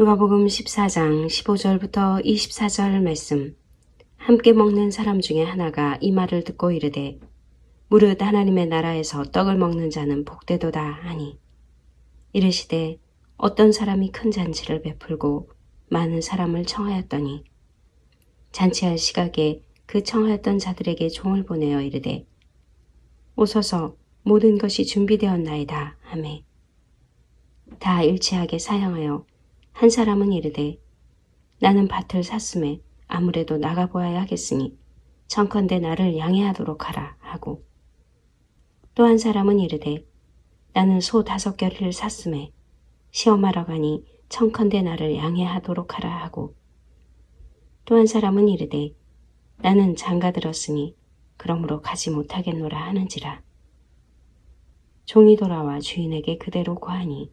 누가복음 14장 15절부터 24절 말씀. 함께 먹는 사람 중에 하나가 이 말을 듣고 이르되 무릇 하나님의 나라에서 떡을 먹는 자는 복되도다 하니. 이르시되 어떤 사람이 큰 잔치를 베풀고 많은 사람을 청하였더니. 잔치할 시각에 그 청하였던 자들에게 종을 보내어 이르되 오소서 모든 것이 준비되었나이다. 하매 다 일치하게 사양하여 한 사람은 이르되 나는 밭을 샀음에 아무래도 나가보아야 하겠으니 청컨대 나를 양해하도록 하라 하고. 또 한 사람은 이르되 나는 소 다섯 결을 샀음에 시험하러 가니 청컨대 나를 양해하도록 하라 하고. 또 한 사람은 이르되 나는 장가 들었으니 그러므로 가지 못하겠노라 하는지라. 종이 돌아와 주인에게 그대로 고하니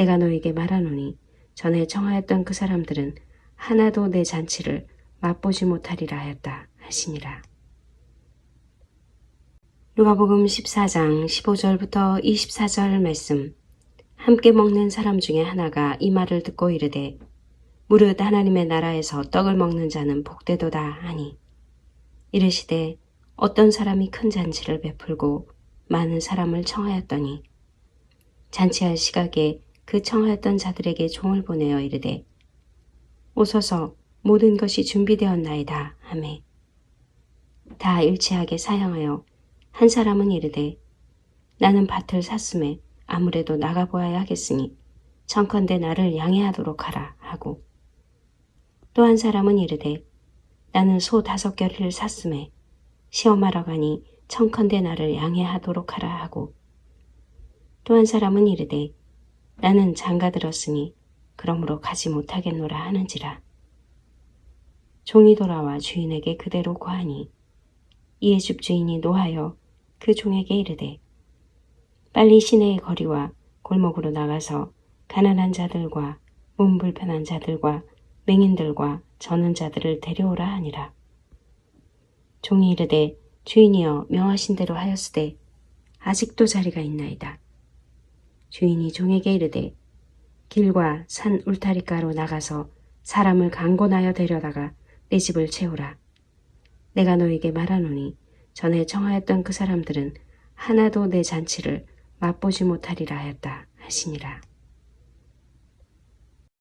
내가 너에게 말하노니 전에 청하였던 그 사람들은 하나도 내 잔치를 맛보지 못하리라 하였다 하시니라. 누가복음 14장 15절부터 24절 말씀. 함께 먹는 사람 중에 하나가 이 말을 듣고 이르되 무릇 하나님의 나라에서 떡을 먹는 자는 복되도다 하니 이르시되 어떤 사람이 큰 잔치를 베풀고 많은 사람을 청하였더니 잔치할 시각에 그 청하였던 자들에게 종을 보내어 이르되 오소서 모든 것이 준비되었나이다. 하매 다 일치하게 사양하여 한 사람은 이르되 나는 밭을 샀음에 아무래도 나가 보아야 하겠으니 청컨대 나를 양해하도록 하라 하고 또 한 사람은 이르되 나는 소 다섯 결을 샀음에 시험하러 가니 청컨대 나를 양해하도록 하라 하고 또 한 사람은 이르되 나는 장가 들었으니 그러므로 가지 못하겠노라 하는지라 종이 돌아와 주인에게 그대로 고하니 이에 집주인이 노하여 그 종에게 이르되 빨리 시내의 거리와 골목으로 나가서 가난한 자들과 몸 불편한 자들과 맹인들과 저는 자들을 데려오라 하니라. 종이 이르되 주인이여 명하신 대로 하였으되 아직도 자리가 있나이다. 주인이 종에게 이르되 길과 산 울타리가로 나가서 사람을 강권하여 데려다가 내 집을 채우라. 내가 너에게 말하노니 전에 청하였던 그 사람들은 하나도 내 잔치를 맛보지 못하리라 하였다 하시니라.